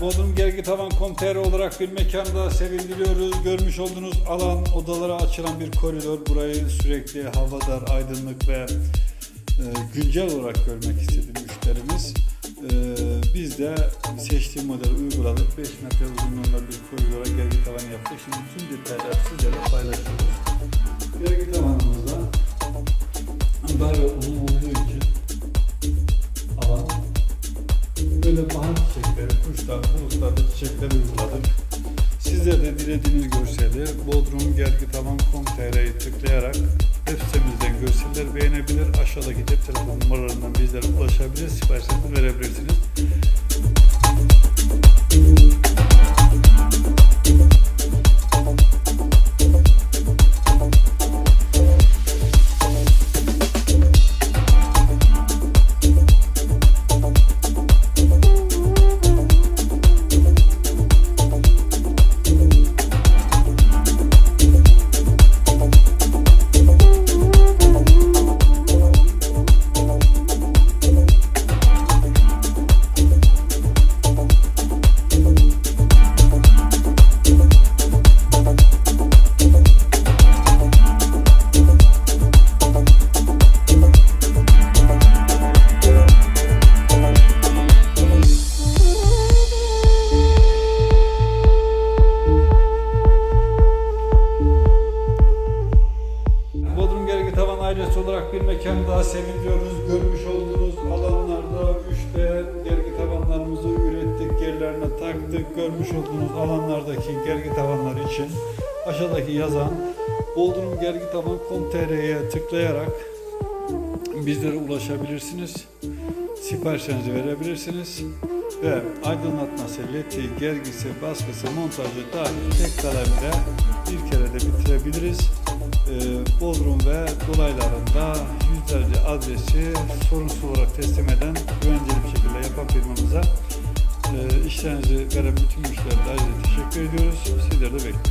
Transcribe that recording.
Bodrum Gergi Tavan Komter olarak bir mekanda sevindiriyoruz. Görmüş olduğunuz alan odalara açılan bir koridor. Burayı sürekli havadar, aydınlık ve e, güncel olarak görmek istedi müşterimiz. E, biz de seçtiğim modeli uyguladık. 5 metre uzunluğunda bir koridora gergi tavan yaptık. Şimdi tüm detayları sizlerle paylaşıyoruz. Gergi böyle bahar çiçekleri, kuşlar, bulutlarda çiçekler uyguladık. Sizler de dilediğiniz görseli Bodrum Gergi Tavan Com.tr'yi tıklayarak web sitemizden görseller beğenebilir. Aşağıdaki cep telefon numaralarından bizlere ulaşabilir, siparişlerinizi verebilirsiniz. Olarak bir mekan daha sevindiriyoruz. Görmüş olduğunuz alanlarda 3D gergi tavanlarımızı ürettik, yerlerine taktık. Görmüş olduğunuz alanlardaki gergi tavanlar için aşağıdaki yazan Bodrum Gergi Tavan Com.tr'ye tıklayarak bizlere ulaşabilirsiniz. Siparişlerinizi verebilirsiniz. Ve aydınlatması, leti, gergisi, baskısı, montajı dahil tek kalemle bir kere de bitirebiliriz. Bodrum ve dolaylarında yüzlerce adresi sorunsuz olarak teslim eden güvenceli bir şekilde yapan firmamıza e, işlerinizi veren bütün müşterilere teşekkür ediyoruz. Sizleri de bekliyoruz.